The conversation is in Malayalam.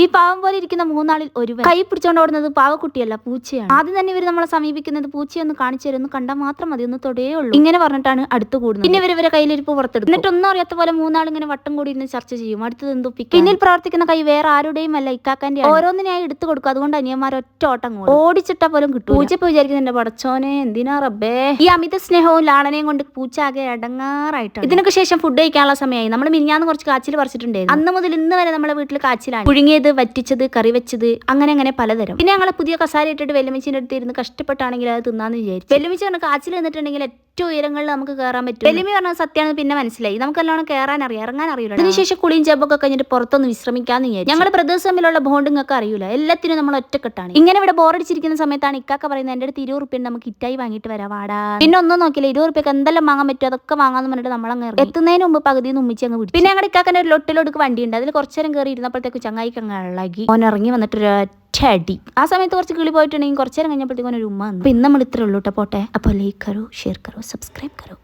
ഈ പാവം പോലെ ഇരിക്കുന്ന മൂന്നാളിൽ ഒരുവൻ കൈ പിടിച്ചോണ്ട് ഓടുന്നത് പാവക്കുട്ടിയല്ല പൂച്ചയാണ്. ആദ്യം തന്നെ ഇവർ നമ്മളെ സമീപിക്കുന്നത് പൂച്ചയൊന്ന് കാണിച്ചു തരുന്നു കണ്ടാൽ മാത്രം മതി ഒന്ന് തൊടേ ഉള്ളൂ. ഇങ്ങനെ പറഞ്ഞിട്ടാണ് അടുത്ത് കൂടുന്നത്. പിന്നെ ഇവർ ഇവരെ കയ്യിലിരിപ്പ് പുറത്തെടുക്കും. എന്നിട്ട് ഒന്നും അറിയാത്ത പോലെ മൂന്നാൾ ഇങ്ങനെ വട്ടം കൂടി ഇരുന്ന് ചർച്ച ചെയ്യും. അടുത്തത് എന്തോ പിന്നിൽ പ്രവർത്തിക്കുന്ന കൈ വേറെ ആരുടെയും അല്ല ഇക്കാക്കാന്റെ ഓരോന്നിനായി എടുത്തു കൊടുക്കും. അതുകൊണ്ട് അനിയന്മാർ ഒറ്റ ഓട്ടം കൂടും. ഓടിച്ചിട്ട പോലും കിട്ടും പൂച്ച ഇപ്പൊ വിചാരിക്കുന്നുണ്ട് പടച്ചോനെ എന്തിനാ റബ്ബേ? ഈ അമിത സ്നേഹവും ലാളനയും കൊണ്ട് പൂച്ച ആകെ അടങ്ങാറായിട്ടാണ് ഇതിനൊക്കെ ശേഷം ഫുഡ് കഴിക്കാനുള്ള സമയമായി. നമ്മൾ മിനിഞ്ഞാന്ന് കുറച്ച് കാച്ചിൽ പറിച്ചിട്ടുണ്ടായിരുന്നു. അന്ന് മുതൽ ഇന്ന് വരെ നമ്മുടെ വീട്ടിൽ കാച്ചിലാണ്. പുഴുങ്ങിയത് വറ്റിച്ചത് കറി വെച്ചത് അങ്ങനെ അങ്ങനെ പലതരം. പിന്നെ ഞങ്ങളെ പുതിയ കസാര ഇട്ടിട്ട് വെല്ലുമിച്ചിന്റെ അടുത്ത് ഇരുന്ന് കഷ്ടപ്പെട്ടാണെങ്കിൽ അത് തിന്നാന്ന് വിചാരിച്ചു. വെല്ലുമിച്ച് പറഞ്ഞ കാച്ചിൽ നിന്നിട്ടുണ്ടെങ്കിൽ ഏറ്റവും ഉയരങ്ങളിൽ നമുക്ക് കയറാൻ പറ്റും. വെല്ലുമി പറഞ്ഞ സത്യമാണ് പിന്നെ മനസ്സിലായി. നമുക്ക് നല്ലോണം കയറാൻ അറിയാം ഇറങ്ങാൻ അറിയില്ല അതിനുശേഷം കുളിയും ജബൊക്കെ കഴിഞ്ഞിട്ട് പുറത്തൊന്ന് വിശ്രമിക്കാന്ന് വിചാരിച്ചു. ഞങ്ങൾ ബ്രദേഴ്സ് തമ്മിലുള്ള ബോണ്ടിങ് ഒക്കെ അറിയില്ല എല്ലാത്തിനും നമ്മൾ ഒറ്റക്കെട്ടാണ്. ഇങ്ങനെ ഇവിടെ ബോറടിച്ചിരിക്കുന്ന സമയത്താണ് ഇക്കാക്ക പറയുന്നത് എന്റെ അടുത്ത് ഇരുപത് റുപ്യ നമുക്ക് ഇറ്റായി വാങ്ങിയിട്ട് വരാം വാടാ. പിന്നെ ഒന്നും നോക്കില്ല ഇരുപത് റുപ്യക്ക് എന്തെല്ലാം വാങ്ങാൻ പറ്റും അതൊക്കെ വാങ്ങാന്ന് പറഞ്ഞിട്ട് നമ്മളങ്ങ്. എത്തുന്നതിന് മുമ്പ് പകുതി ഉമ്മിച്ച് അങ്ങ് പിടിച്ചു. പിന്നെ ഞങ്ങളുടെ ഇക്കാക്കന്റെ ഒരു ലൊട്ടിലൊടുക്ക് വണ്ടിയുണ്ട്. അതിൽ കുറച്ചു നേരം കയറി ഇരുന്നപ്പോഴത്തേക്ക് ചങ്ങായിക്ക് ഇളകി ഓൻ ഇറങ്ങി വന്നിട്ട് ഒരു അടി ആ സമയത്ത് കുറച്ച് കിളി പോയിട്ടുണ്ടെങ്കിൽ കുറച്ചേരം കഴിഞ്ഞപ്പോഴത്തേക്കും ഒരു ഉമ്മ വന്നു. അപ്പൊ ഇന്ന് നമ്മൾ ഇത്രേ ഉള്ളൂ കേട്ടോ പോട്ടെ. അപ്പോൾ ലൈക്ക് കറോ ഷെയർ കറോ സബ്സ്ക്രൈബ് കറോ